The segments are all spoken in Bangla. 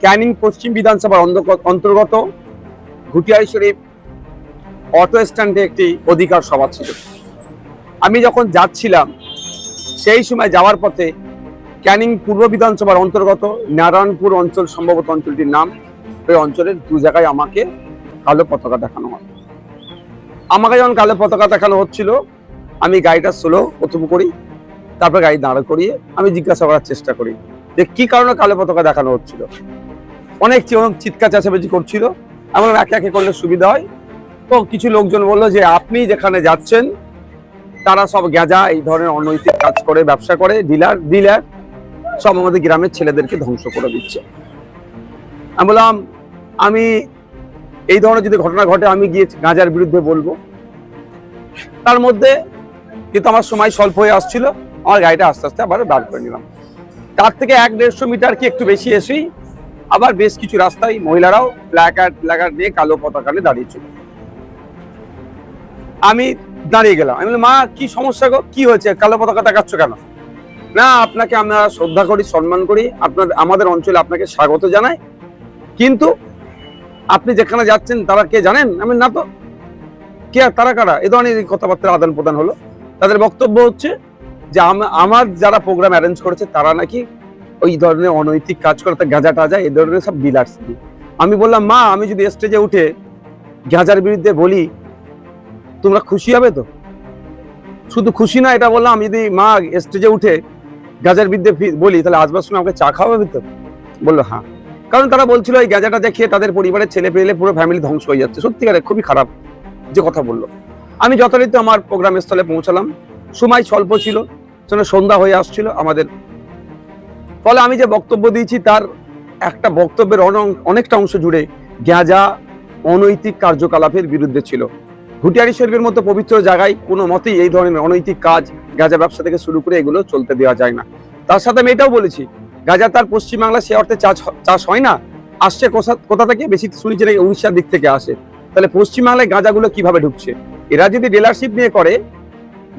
ক্যানিং পশ্চিম বিধানসভার অন্তর্গ- অন্তর্গত ঘুটিয়ারি শরীফ অটো স্ট্যান্ডে একটি অধিকার সভা ছিল। আমি যখন যাচ্ছিলাম, সেই সময় যাওয়ার পথে ক্যানিং পূর্ব বিধানসভার অন্তর্গত নারায়ণপুর অঞ্চল, সম্ভবত অঞ্চলটির নাম, ওই অঞ্চলের দু জায়গায় আমাকে কালো পতাকা দেখানো হয়। আমাকে যখন কালো পতাকা দেখানো হচ্ছিল, আমি গাড়িটা স্লো প্রথম করি, তারপর গাড়ি দাঁড় করিয়ে আমি জিজ্ঞাসা করার চেষ্টা করি যে কি কারণে কালো পতাকা দেখানো হচ্ছিল? অনেক চিৎকার চেঁচামেচি করছিল। এমন একে একে করলে সুবিধা হয়। তো কিছু লোকজন বলল যে, আপনি যেখানে যাচ্ছেন, তারা সব গেজা এই ধরনের অনৈতিক কাজ করে, ব্যবসা করে, ডিলার ডিলার, সব আমাদের গ্রামের ছেলেদেরকে ধ্বংস করে দিচ্ছে। আমি বললাম, আমি এই ধরনের যদি ঘটনা ঘটে, আমি গিয়ে গাঁজার বিরুদ্ধে বলব। তার মধ্যে কিন্তু আমার সময় স্বল্প হয়ে আসছিল। আমার গাড়িটা আস্তে আস্তে আবার বার করে নিলাম। তার থেকে এক দেড়শো মিটার কি একটু বেশি এসেই আবার বেশ কিছু রাস্তায় মহিলারাও প্ল্যাকার্ড প্ল্যাকার্ড নিয়ে কালো পতাকা নিয়ে দাঁড়িয়েছিল আমি দাঁড়িয়ে গেলাম। আমি বললাম, মা কি সমস্যা গো? কি হয়েছে? কালো পতাকা দেখাচ্ছ কেন? না আপনাকে আমরা শ্রদ্ধা করি সম্মান করি। আপনার আমাদের অঞ্চলে আপনাকে স্বাগত জানাই। কিন্তু আপনি যেখানে যাচ্ছেন তারা কে জানেন? আমি না তো। কে তারা কারা? এ ধরনের কথাবার্তা আদান প্রদান হলো। তাদের বক্তব্য হচ্ছে যে আম- আমার যারা প্রোগ্রাম অ্যারেঞ্জ করেছে তারা নাকি ওই ধরনের অনৈতিক কাজ করে তা গাঁজা টাজা, এই ধরনের সব ডিলার্স আমি বললাম, মা, আমি যদি স্টেজে উঠে গাঁজার বিরুদ্ধে বলি, তোমরা খুশি হবে তো? শুধু খুশি না, এটা বললাম, আমি যদি মা স্টেজে উঠে গাঁজার বিরুদ্ধে বলি, তাহলে আসবার সময় আমাকে চা খাওয়াবে তো? বলল হ্যাঁ। কারণ তারা বলছিল, এই গাঁজাটা খেয়ে তাদের পরিবারের ছেলে পেলে পুরো ফ্যামিলি ধ্বংস হয়ে যাচ্ছে। সত্যিকারে খুবই খারাপ যে কথা বলল। আমি যথারীতি আমার প্রোগ্রাম স্থলে পৌঁছালাম। সময় স্বল্প ছিল সন্ধ্যা হয়ে আসছিল আমাদের ফলে আমি যে বক্তব্য দিয়েছি, তার একটা বক্তব্যের অনেকটা অংশ জুড়ে গ্যাজা অনৈতিক কার্যকলাপের বিরুদ্ধে ছিল। ঘুটিয়ারি শরীফের মতো পবিত্র জায়গায় কোনো মতেই এই ধরনের অনৈতিক কাজ গাঁজা ব্যবসা থেকে শুরু করে এগুলো চলতে দেওয়া যায় না। তার সাথে আমি এটাও বলেছি গাঁজা তার পশ্চিমবাংলা সে অর্থে চাষ চাষ হয় না, আসছে কোথা- থেকে? বেশি শুনেছি নাকি উড়িষ্যার দিক থেকে আসে। তাহলে পশ্চিমবাংলায় গাঁজাগুলো কীভাবে ঢুকছে? এরা যদি ডিলারশিপ নিয়ে করে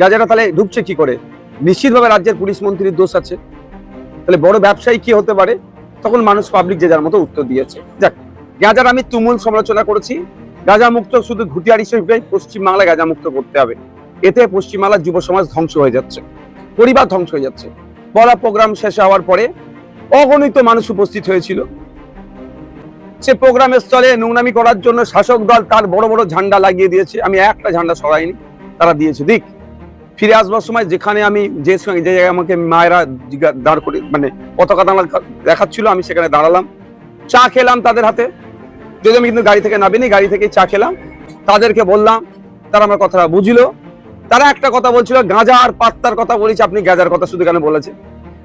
গাঁজাটা তাহলে ঢুকছে কি করে? নিশ্চিতভাবে রাজ্যের পুলিশ মন্ত্রীর দোষ আছে। তাহলে বড় ব্যবসায়ী কি হতে পারে? তখন মানুষ পাবলিক যে যার মতো উত্তর দিয়েছে। যাক গাঁজার আমি তুমুল সমালোচনা করেছি। গাঁজা মুক্ত শুধু ঘুটিয়ারি হিসেবে পশ্চিমবাংলায় গাঁজা মুক্ত করতে হবে। এতে পশ্চিমবাংলার যুব সমাজ ধ্বংস হয়ে যাচ্ছে। পরিবার ধ্বংস হয়ে যাচ্ছে। বলা প্রোগ্রাম শেষ হওয়ার পরে অগণিত মানুষ উপস্থিত হয়েছিল। সে প্রোগ্রামের স্থলে নোংরামি করার জন্য শাসক দল তার বড় বড় ঝান্ডা লাগিয়ে দিয়েছে। আমি একটা ঝান্ডা সরাইনি, তারা দিয়েছে। দিক। ফিরে আসবার সময় যেখানে আমি, যে যে জায়গায় আমাকে মায়েরা দাঁড় করে মানে পতাকা দাঁড়া দেখাচ্ছিল, আমি সেখানে দাঁড়ালাম। চা খেলাম তাদের হাতে। যদি আমি কিন্তু গাড়ি থেকে নামিনি, গাড়ি থেকে চা খেলাম। তাদেরকে বললাম, তারা আমার কথাটা বুঝলো। তারা একটা কথা বলছিল, গাঁজা আর পাত্তার কথা বলেছি, আপনি গাঁজার কথা শুধু কেন বলেছে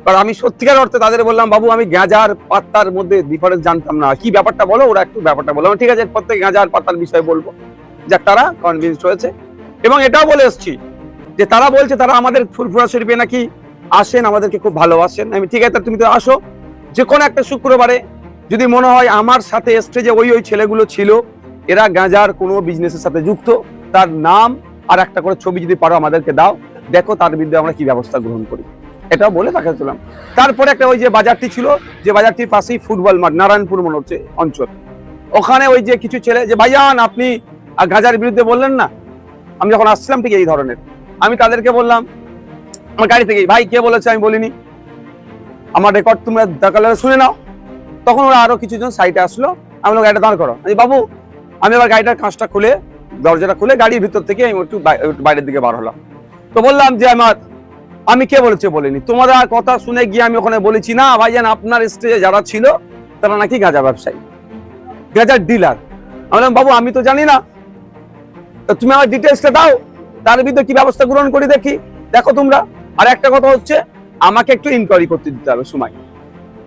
কারণ আমি সত্যিকার অর্থে তাদের বললাম, বাবু, আমি গাঁজা আর পাত্তার মধ্যে ডিফারেন্স জানতাম না। কি ব্যাপারটা বলো? ওরা একটু ব্যাপারটা বলো। ঠিক আছে, এরপর থেকে গাঁজা আর পাত্তার বিষয়ে বলব। যাক, তারা কনভিন্স হয়েছে। এবং এটাও বলে এসছি যে তারা বলছে তারা আমাদের ফুরফুরা শরীফে নাকি আসেন, আমাদেরকে খুব ভালোবাসেন। আমি, ঠিক আছে, তুমি তো আসো। যে কোনো একটা শুক্রবারে যদি মনে হয় আমার সাথে স্টেজে ওই ওই ছেলেগুলো ছিল, এরা গাঁজার কোনো বিজনেসের সাথে যুক্ত, তার নাম আর একটা করে ছবি যদি পারো আমাদেরকে দাও, দেখো তার বিরুদ্ধে আমরা কি ব্যবস্থা গ্রহণ করি। এটাও বলে দেখাচ্ছিলাম। তারপরে একটা ওই যে বাজারটি ছিল, যে বাজারটির পাশেই ফুটবল মাঠ, নারায়ণপুর মনে হচ্ছে অঞ্চল। ওখানে ওই যে কিছু ছেলে, যে ভাইয়ান আপনি গাঁজার বিরুদ্ধে বললেন না? আমি যখন আসছিলাম, ঠিক এই ধরনের। আমি তাদেরকে বললাম, আমার গাড়ি থেকে, ভাই, কে বলেছে আমি বলিনি? আমার রেকর্ড তোমরা দরকার শুনে নাও। তখন ওরা আরও কিছুজন সাইডে আসলো। আমি গাড়িটা দাঁড় করো আমি বাবু, আমি আবার গাড়িটার কাঁচটা খুলে, দরজাটা খুলে গাড়ির ভিতর থেকে আমি একটু বাইরের দিকে বার হলাম। তো বললাম যে, আমার, আমি কে বলেছে বলিনি? তোমাদের কথা শুনে গিয়ে আমি ওখানে বলেছি, না ভাই ভাইজান, আপনার স্টেজে যারা ছিল, তারা নাকি গাঁজা ব্যবসায়ী গাঁজার ডিলার আমি বাবু, আমি তো জানি না। তুমি আমার ডিটেলসটা দাও। তার বিরুদ্ধে কি ব্যবস্থা গ্রহণ করি দেখি? দেখো তোমরা। আর একটা কথা হচ্ছে, আমাকে একটু ইনকোয়ারি করতে দিতে হবে, সময়।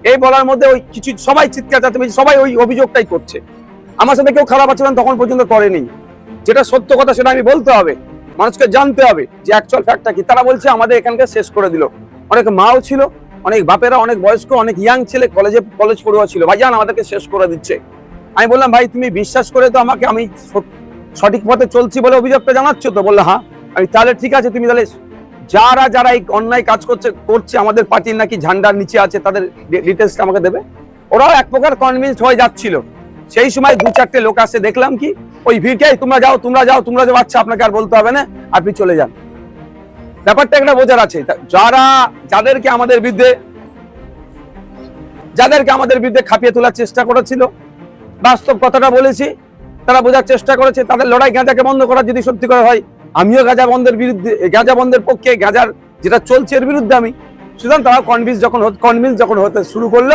এই বলার মধ্যে ওই কিছু, সবাই চিৎকার চাচ্ছে সবাই ওই অভিযোগটাই করছে। আমার সাথে কেউ খারাপ আচরণ তখন পর্যন্ত করেনি। যেটা সত্য কথা সেটা আমি বলতে হবে। মানুষকে জানতে হবে যে অ্যাকচুয়াল ফ্যাক্টটা কি। তারা বলছে, আমাদের এখানকার শেষ করে দিল। অনেক মাও ছিল, অনেক বাপেরা, অনেক বয়স্ক, অনেক ইয়াং ছেলে কলেজে কলেজ পড়ুয়া ছিল। ভাই, জান, আমাদেরকে শেষ করে দিচ্ছে। আমি বললাম, ভাই, তুমি বিশ্বাস করে তো আমাকে আমি সঠিক পথে চলছি বলে অভিযোগটা জানাচ্ছ তো? বলল হ্যাঁ। আমি, তাহলে ঠিক আছে, তুমি তাহলে যারা যারা এই অন্যায় কাজ করছে করছে, আমাদের পার্টির নাকি ঝান্ডার নিচে আছে, তাদের ডিটেলসটা আমাকে দেবে। ওরাও এক প্রকার কনভিন্স হয়ে যাচ্ছিল। সেই সময় দু চারটে লোক আসে, দেখলাম কি, ওই ভিড়কে তোমরা যাও তোমরা যাও তোমরা যাও আচ্ছা আপনাকে আর বলতে হবে না, আপনি চলে যান। ব্যাপারটা একটা বোঝার আছে। যারা, যাদেরকে আমাদের বিরুদ্ধে, যাদেরকে আমাদের বিরুদ্ধে খাপিয়ে তোলার চেষ্টা করেছিল, বাস্তব কথাটা বলেছি তারা বোঝার চেষ্টা করেছে, তাদের লড়াই গাঁজাকে বন্ধ করা যদি সত্যি করে হয়, আমিও গাঁজা বন্ধের বিরুদ্ধে, গাঁজা বন্ধের পক্ষে গাঁজার যেটা চলছে এর বিরুদ্ধে আমি। সুতরাং তারা কনভিন্স যখন কনভিন্স যখন হতে শুরু করল,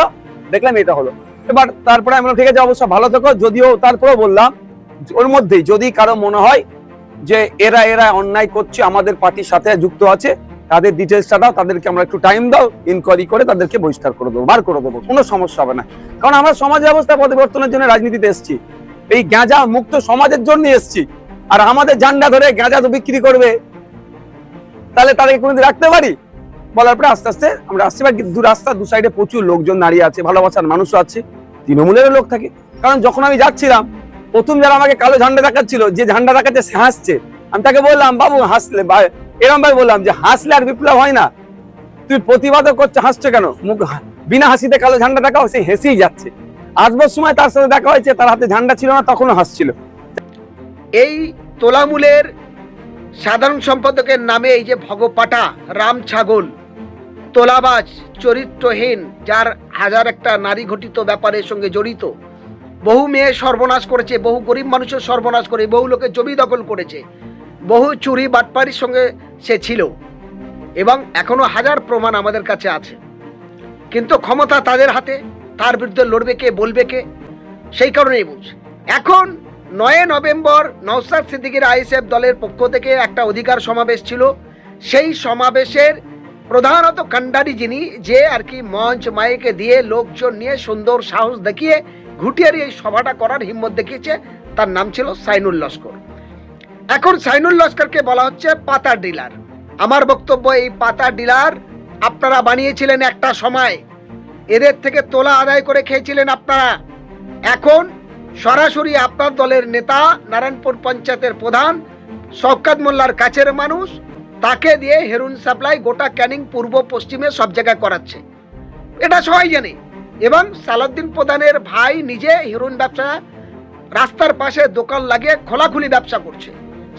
দেখলাম এটা হলো। এবার তারপরে আমরা ঠিক আছে, অবশ্য ভালো থেকো, যদিও তারপরেও বললাম, ওর মধ্যেই যদি কারও মনে হয় যে এরা এরা অন্যায় করছে, আমাদের পার্টির সাথে যুক্ত আছে, তাদের ডিটেলসটা দাও, তাদেরকে আমরা একটু টাইম দাও ইনকোয়ারি করে তাদেরকে বহিষ্কার করে দেবো, বার করে দেবো, কোনো সমস্যা হবে না। কারণ আমরা সমাজ ব্যবস্থা পরিবর্তনের জন্য রাজনীতিতে এসেছি। এই গাঁজা মুক্ত সমাজের জন্য এসেছি। আর আমাদের ঝান্ডা ধরে গাঁজা তো বিক্রি করবে। তাহলে তাদেরকে কোনোদিন রাখতে পারি? বলার পরে আস্তে আস্তে আমরা আসছি। বা দু রাস্তা, দু সাইডে প্রচুর লোকজন দাঁড়িয়ে আছে, ভালোবাসার মানুষও আছে, তৃণমূলেরও লোক থাকে। কারণ যখন আমি যাচ্ছিলাম, প্রথম যারা আমাকে কালো ঝান্ডা দেখাচ্ছিল, যে ঝান্ডা দেখাচ্ছে সে হাসছে। আমি তাকে বললাম, বাবু, হাসলে এরম ভাই বললাম যে, হাসলে আর বিপ্লব হয় না। তুই প্রতিবাদও করছে, হাসছে কেন? মুখ বিনা হাসিতে কালো ঝান্ডা দেখাও, সে হেসেই যাচ্ছে। আসবার সময় তার সাথে দেখা হয়েছে, তার হাতে ঝান্ডা ছিল না, তখনও হাসছিল। এই তোলামূলের সাধারণ সম্পাদকের নামে এই যে ভগপাটা রাম ছাগল, তোলাবাজ, চরিত্রহীন, যার হাজার একটা নারী ঘটিত ব্যাপারের সঙ্গে জড়িত, বহু মেয়ে সর্বনাশ করেছে, বহু গরিব মানুষের সর্বনাশ করে, বহু লোকের জমি দখল করেছে, বহু চুরি বাটপারির সঙ্গে সে ছিল এবং এখনও হাজার প্রমাণ আমাদের কাছে আছে। কিন্তু ক্ষমতা তাদের হাতে তার বিরুদ্ধে লড়বে কে, বলবে কে? সেই কারণেই বলছি। এখন নয় নভেম্বর নওসাদ সিদ্দিকির আইএসএফ দলের পক্ষ থেকে একটা অধিকার সমাবেশ ছিল। সেই সমাবেশের প্রধানত কান্ডারি যিনি, যে আর কি মঞ্চ মাইকে দিয়ে লোকজন নিয়ে সুন্দর সাহস দেখিয়ে ঘুটিয়ারি এই সভাটা করার হিম্মত দেখিয়েছে, তার নাম ছিল সাইনুল লস্কর। এখন সাইনুল লস্করকে বলা হচ্ছে পাতা ডিলার। আমার বক্তব্য এই পাতা ডিলার আপনারা বানিয়েছিলেন একটা সময়। এদের থেকে তোলা আদায় করে খেয়েছিলেন আপনারা। এখন সরাসরি আপনার দলের নেতা, নারায়ণপুর পঞ্চায়েতের প্রধান, শওকাত মোল্লার কাছের মানুষ, তাকে দিয়ে হেরুন সাপ্লাই গোটা ক্যানিং পূর্ব পশ্চিমে সব জায়গায় করাচ্ছে। এটা সবাই জানে। এবং সালাউদ্দিন প্রধানের ভাই নিজে হেরুন ব্যবসা, রাস্তার পাশে দোকান লাগিয়ে খোলাখুলি ব্যবসা করছে।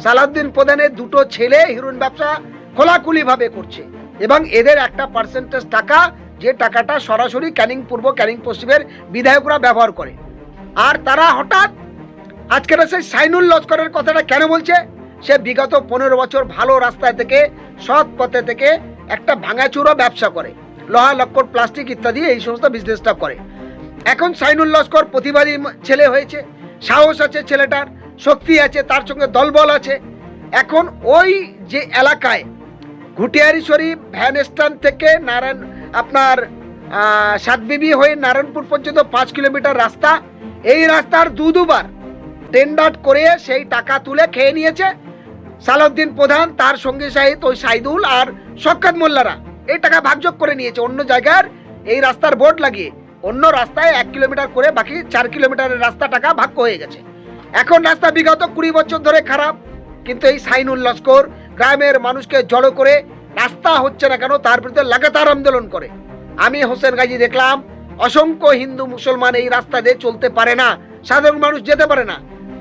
সালাউদ্দিন প্রধানের দুটো ছেলে হিরুন ব্যবসা খোলাখুলিভাবে করছে। এবং এদের একটা পার্সেন্টেজ টাকা যে টাকাটা সরাসরি ক্যানিং পূর্ব ক্যানিং পশ্চিমের বিধায়করা ব্যবহার করে। আর তারা হঠাৎ আজকের সেই সাইনুল লস্করের কথাটা কেন বলছে? সে বিগত পনেরো বছর ভালো রাস্তায় থেকে, সৎ পথে থেকে একটা ভাঙাচুরো ব্যবসা করে। লোহা, লক্কর, প্লাস্টিক ইত্যাদি এই সমস্ত বিজনেসটা করে। এখন সাইনুল লস্কর প্রতিবাদী ছেলে হয়েছে। সাহস আছে ছেলেটার, শক্তি আছে, তার সঙ্গে দলবল আছে। এখন ওই যে এলাকায়, ঘুটিয়ারি শরীফ, ভ্যান স্ট্যান্ড থেকে নারায়ণ আপনার সাতবিবি হয়ে নারায়ণপুর পর্যন্ত পাঁচ কিলোমিটার রাস্তা। এই রাস্তার দু দুবার টেন্ডার করে সেই টাকা তুলে খেয়ে নিয়েছে সালাউদ্দিন প্রধান, তার সঙ্গে সাহিত ওই সাইদুল আর শক্কাত মোল্লারা। এই টাকা ভাগযোগ করে নিয়েছে অন্য জায়গার, এই রাস্তার বোর্ড লাগিয়ে। অন্য রাস্তায় এক কিলোমিটার করে বাকি চার কিলোমিটারের রাস্তা টাকা ভাগ হয়ে গেছে। এখন রাস্তা বিগত কুড়ি বছর ধরে খারাপ, কিন্তু এই সাইনুল লস্কর, গ্রামের মানুষকে জড়ো করে রাস্তা হচ্ছে না কেন? তার বিরুদ্ধে লাগাতার আন্দোলন করে। আমি হোসেন গাজী দেখলাম, অসংখ্য হিন্দু মুসলমান এই রাস্তা দিয়ে চলতে পারে না, সাধারণ মানুষ যেতে পারে না।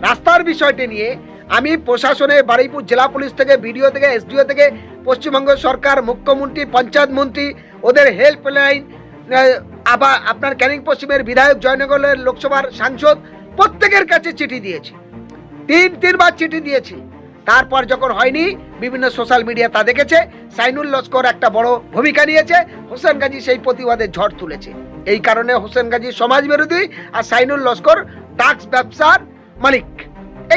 রাস্তার বিষয়টি নিয়ে আমি প্রশাসনে বারুইপুর জেলা পুলিশ থেকে, বিডিও থেকে, এসডিও থেকে, পশ্চিমবঙ্গ সরকার, মুখ্যমন্ত্রী, পঞ্চায়েত মন্ত্রী, ওদের হেল্পলাইন আবার আপনার ক্যানিং পশ্চিমের বিধায়ক, জয়নগরের লোকসভার সাংসদ, প্রত্যেকের কাছে চিঠি দিয়েছি। তিন, তিনবার চিঠি দিয়েছি। তারপর যখন হয়নি, বিভিন্ন সোশ্যাল মিডিয়া তা দেখেছে, সাইনুল লস্কর একটা বড় ভূমিকা নিয়েছে, হোসেন গাজী সেই প্রতিবাদে ঝড় তুলেছে। এই কারণে হোসেন গাজী সমাজ বিরোধী আর সাইনুল লস্কর টাক্স ব্যবসার মালিক।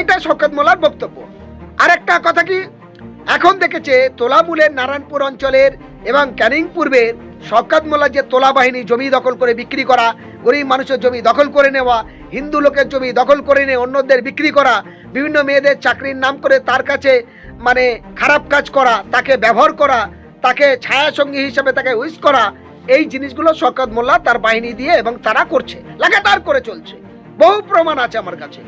এটা শওকত মোল্লার বক্তব্য। আরেকটা কথা কি? এখন দেখেছে তোলামূলের নারায়ণপুর অঞ্চলের এবং ক্যানিং পূর্বের শওকত যে তোলা বাহিনী জমি দখল করে বিক্রি করা, গরিব মানুষের জমি দখল করে নেওয়া, হিন্দু লোকের জমি দখল করে নিয়ে অন্যদের বিক্রি করা বিভিন্ন মেয়েদের চাকরির নাম করে তার কাছে মানে খারাপ কাজ করা, তাকে ব্যবহার করা, তাকে ছায়াসঙ্গী হিসেবে তাকে উইস করা, এই জিনিসগুলো শওকত মোল্লা তার বাহিনী দিয়ে এবং তারা করছে, লাগাতার করে চলছে। বহু প্রমাণ আছে আমার কাছে।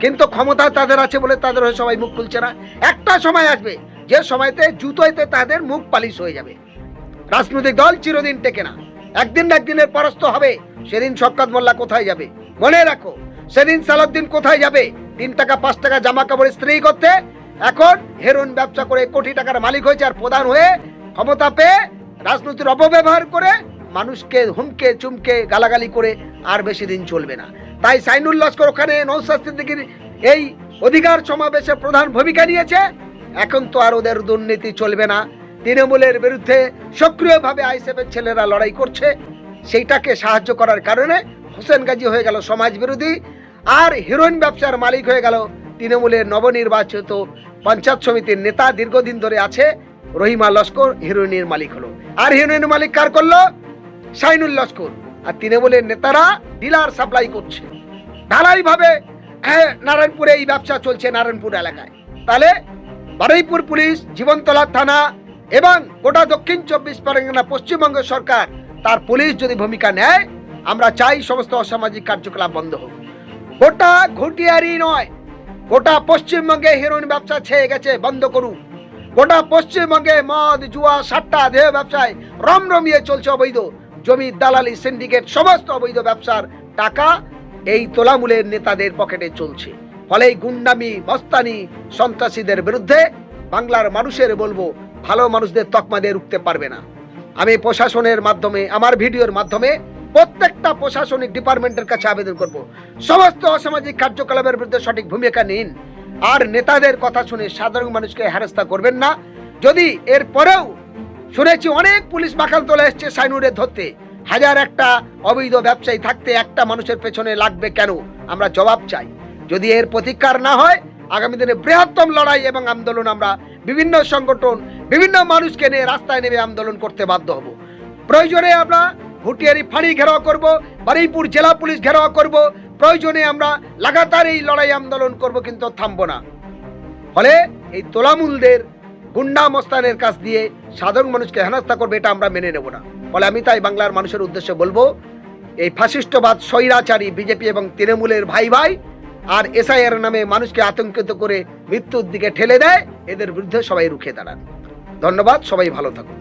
কিন্তু ক্ষমতা তাদের আছে বলে তাদের হয়ে সবাই মুখ খুলছে না। একটা সময় আসবে, যে সময়তে, জুতোইতে তাদের মুখ পালিশ হয়ে যাবে। রাজনৈতিক দল চিরদিন টেকে না। একদিন না একদিনের পরাস্ত হবে, সেদিন শক্কাত মোল্লা কোথায় যাবে? মনে রাখো, সেদিন সালাউদ্দিন কোথায় যাবে? তিন টাকা, পাঁচ টাকা জামা কাপড় স্ত্রী করতে। এখন হেরোইন ব্যবসা করে কোটি টাকার মালিক হয়েছে আর প্রধান হয়ে ক্ষমতা পেয়ে রাজনীতির অপব্যবহার করে মানুষকে হুমকে, চুমকে, গালাগালি করে আর বেশি দিন চলবে না। তাই সাইনুল লস্কর ওখানে নৌসাদ সিদ্দিকীর এই অধিকার সমাবেশে প্রধান ভূমিকা নিয়েছে। এখন তো আর ওদের দুর্নীতি চলবে না। তৃণমূলের বিরুদ্ধে সক্রিয়ভাবে আইসেফের ছেলেরা লড়াই করছে। সেইটাকে সাহায্য করার কারণে হোসেন গাজী হয়ে গেল সমাজ বিরোধী আর হিরোইন ব্যবসার মালিক হয়ে গেল তৃণমূলের নবনির্বাচিত পঞ্চায়েত সমিতির নেতা দীর্ঘদিন ধরে আছে রহিমা লস্কর, হিরোইনের মালিক হলো। আর হিরোইনের মালিক কার করল? শাইনুল লস্কর। আর তৃণমূলের নেতারা ডিলার সাপ্লাই করছে। ঢালাই ভাবে হ্যাঁ নারায়ণপুরে এই ব্যবসা চলছে নারায়ণপুর এলাকায়। তাহলে বারুইপুর পুলিশ, জীবনতলা থানা এবং গোটা দক্ষিণ চব্বিশ পরগনা পশ্চিমবঙ্গ সরকার, তার পুলিশ যদি ভূমিকা নেয়, আমরা চাই সমস্ত অসামাজিক কার্যকলাপ বন্ধ হোক। গোটা ঘটিয়ারি নয়। গোটা পশ্চিমবঙ্গে হেরোইন ব্যবসা ছেয়ে গেছে, বন্ধ করুন। গোটা পশ্চিমবঙ্গে মদ, জুয়া, সাট্টা দেহ ব্যবসায় রমরমিয়ে চলছে অবৈধ। জমি দালালি সিন্ডিকেট সমস্ত অবৈধ ব্যবসার টাকা এই তোলামূলের নেতাদের পকেটে চলছে। ফলে গুন্ডামি, মস্তানি সন্ত্রাসীদের বিরুদ্ধে বাংলার মানুষের বলব, ভালো মানুষদের তকমা দিয়ে রুখতে পারবে না। আমি প্রশাসনের মাধ্যমে, আমার ভিডিওর মাধ্যমে প্রত্যেকটা প্রশাসনিক ডিপার্টমেন্টের কাছে আবেদন করব। সমস্ত অসামাজিক কার্যকলাপের বিরুদ্ধে সঠিক ভূমিকা নিন। আর নেতাদের কথা শুনে সাধারণ মানুষকে হেরস্তা করবেন না। যদি এর পরেও শুনেছি অনেক পুলিশ বাকাল তোলা এসছে সাইনুরে ধরতে। হাজার একটা অবৈধ ব্যবসায়ী থাকতে একটা মানুষের পেছনে লাগবে কেন? আমরা জবাব চাই। যদি এর প্রতিকার না হয়, আগামী দিনে বৃহত্তম লড়াই এবং আন্দোলন আমরা বিভিন্ন সংগঠন, বিভিন্ন মানুষকে নিয়ে রাস্তায় নেমে আন্দোলন করতে বাধ্য হব। প্রয়োজনে আমরা হুটিয়ারি ফাঁড়ি ঘেরাও করব বারুইপুর জেলা পুলিশ ঘেরাও করব। প্রয়োজনে আমরা লাগাতার এই লড়াই আন্দোলন করব কিন্তু থামবো না। ফলে এই তোলামুলদের গুন্ডা মস্তানের কাছ দিয়ে সাধারণ মানুষকে হেনস্থা করবে এটা আমরা মেনে নেব না। ফলে আমি তাই বাংলার মানুষের উদ্দেশ্যে বলব, এই ফাশিষ্টবাদ স্বৈরাচারী বিজেপি এবং তৃণমূলের ভাই ভাই আর এসআইআর নামে মানুষকে আতঙ্কিত করে মৃত্যুর দিকে ঠেলে দেয়, এদের বিরুদ্ধে সবাই রুখে দাঁড়ান। ধন্যবাদ, সবাই ভালো থাকুন।